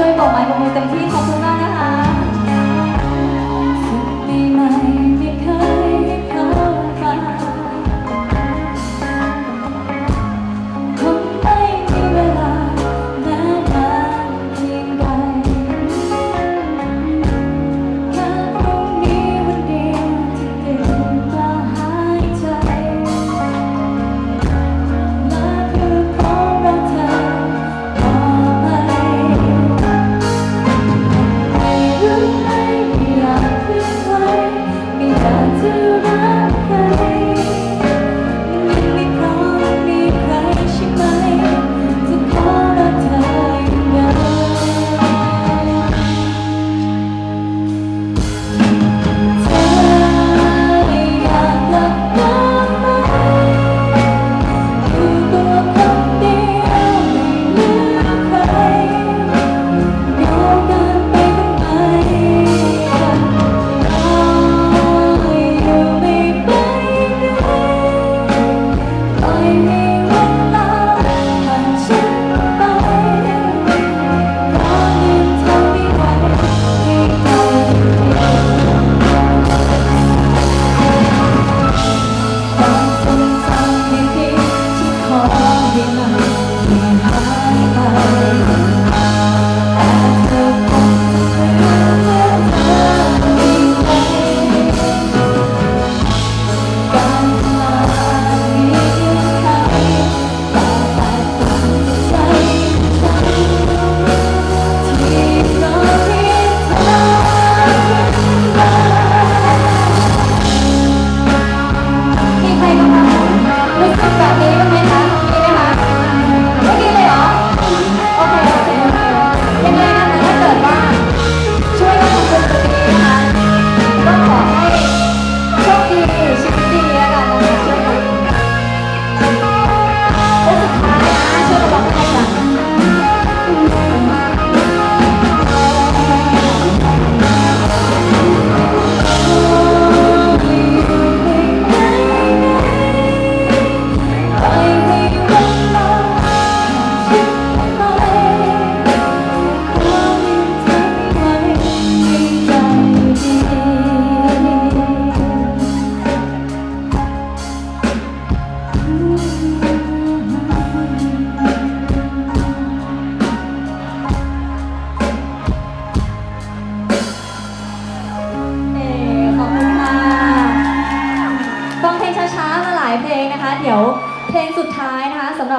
ช่วยตบไม้กับมือเต็มที่ขอบ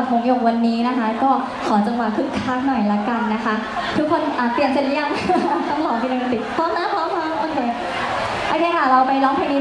ลับหงหยกวันนี้นะคะ ก็ขอจังหวะคึกคักหน่อยละกันนะคะ ทุกคนอะเปลี่ยนเสร็จหรือยัง ต้องรอพี่ดนติพร้อมนะพร้อมพร้อมโอเคโอเคค่ะเราไปร้องเพลงนี้